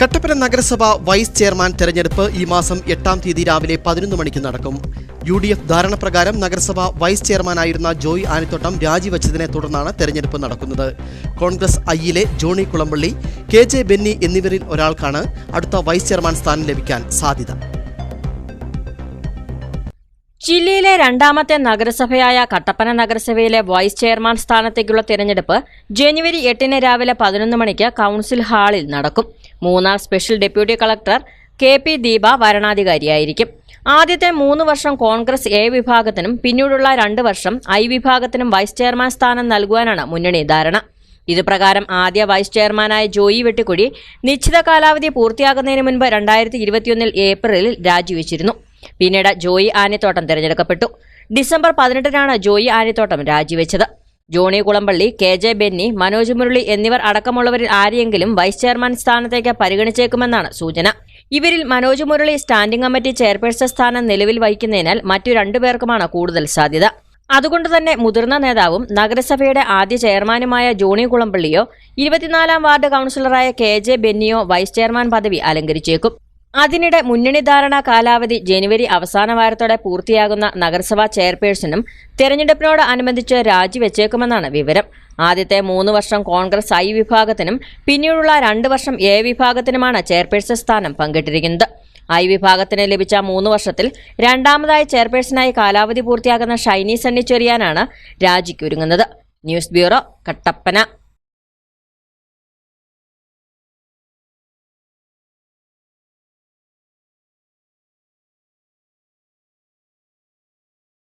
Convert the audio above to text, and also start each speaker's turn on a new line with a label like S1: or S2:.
S1: കട്ടപ്പന നഗരസഭ vice chairman തെരഞ്ഞെടുപ്പ് ഈ മാസം എട്ടാം തീയതി രാവിലെ പതിനൊന്ന് മണിക്ക് നടക്കും. യു ഡി എഫ് ധാരണപ്രകാരം നഗരസഭ വൈസ് ചെയർമാനായിരുന്ന ജോയ് ആനത്തോട്ടം രാജിവെച്ചതിനെ തുടർന്നാണ് തെരഞ്ഞെടുപ്പ് നടക്കുന്നത്. കോൺഗ്രസ് ഐയിലെ Johnny Kulampally K J Benny എന്നിവരിൽ ഒരാൾക്കാണ് അടുത്ത വൈസ് ചെയർമാൻ സ്ഥാനം ലഭിക്കാൻ സാധ്യത.
S2: ജില്ലയിലെ രണ്ടാമത്തെ നഗരസഭയായ കട്ടപ്പന നഗരസഭയിലെ വൈസ് ചെയർമാൻ സ്ഥാനത്തേക്കുള്ള തിരഞ്ഞെടുപ്പ് ജനുവരി എട്ടിന് രാവിലെ പതിനൊന്ന് മണിക്ക് കൌൺസിൽ ഹാളിൽ നടക്കും. Munnar special deputy collector K P Deepa വരണാധികാരിയായിരിക്കും. ആദ്യത്തെ മൂന്ന് വർഷം കോൺഗ്രസ് എ വിഭാഗത്തിനും പിന്നീടുള്ള രണ്ട് വർഷം ഐ വിഭാഗത്തിനും വൈസ് ചെയർമാൻ സ്ഥാനം നൽകുവാനാണ് മുന്നണി ധാരണ. ഇതുപ്രകാരം ആദ്യ വൈസ് ചെയർമാനായ ജോയി വെട്ടിക്കുഴി നിശ്ചിത കാലാവധി പൂർത്തിയാകുന്നതിന് മുൻപ് രണ്ടായിരത്തി ഇരുപത്തിയൊന്നിൽ ഏപ്രിലിൽ രാജിവെച്ചിരുന്നു. പിന്നീട് ജോയി ആനിത്തോട്ടം തിരഞ്ഞെടുക്കപ്പെട്ടു. ഡിസംബർ പതിനെട്ടിനാണ് ജോയി ആനിത്തോട്ടം രാജിവെച്ചത്. Johnny Kulampally K J Benny Manoj Murali എന്നിവർ അടക്കമുള്ളവരിൽ ആരെയെങ്കിലും വൈസ് ചെയർമാൻ സ്ഥാനത്തേക്ക് പരിഗണിച്ചേക്കുമെന്നാണ് സൂചന. ഇവരിൽ Manoj Murali standing committee chairperson സ്ഥാനം നിലവിൽ വഹിക്കുന്നതിനാൽ മറ്റു രണ്ടുപേർക്കുമാണ് കൂടുതൽ സാധ്യത. അതുകൊണ്ട് തന്നെ മുതിർന്ന നേതാവും നഗരസഭയുടെ ആദ്യ ചെയർമാനുമായ ജോണി കുളമ്പള്ളിയോ ഇരുപത്തിനാലാം വാർഡ് കൗൺസിലറായ കെ ജെ ബെന്നിയോ വൈസ് ചെയർമാൻ പദവി അലങ്കരിച്ചേക്കും. അതിനിടെ മുന്നണി ധാരണ കാലാവധി ജനുവരി അവസാന വാരത്തോടെ പൂർത്തിയാകുന്ന നഗരസഭാ ചെയർപേഴ്സണും തെരഞ്ഞെടുപ്പിനോട് അനുബന്ധിച്ച് രാജിവെച്ചേക്കുമെന്നാണ് വിവരം. ആദ്യത്തെ മൂന്ന് വർഷം കോൺഗ്രസ് ഐ വിഭാഗത്തിനും പിന്നീടുള്ള രണ്ട് വർഷം എ വിഭാഗത്തിനുമാണ് ചെയർപേഴ്സൺ സ്ഥാനം പങ്കിട്ടിരിക്കുന്നത്. ഐ വിഭാഗത്തിന് ലഭിച്ച മൂന്ന് വർഷത്തിൽ രണ്ടാമതായി ചെയർപേഴ്സണായി കാലാവധി പൂർത്തിയാകുന്ന ഷൈനി സണ്ണി ചെറിയാനാണ് രാജിക്കൊരുങ്ങുന്നത്. News bureau Kattappana.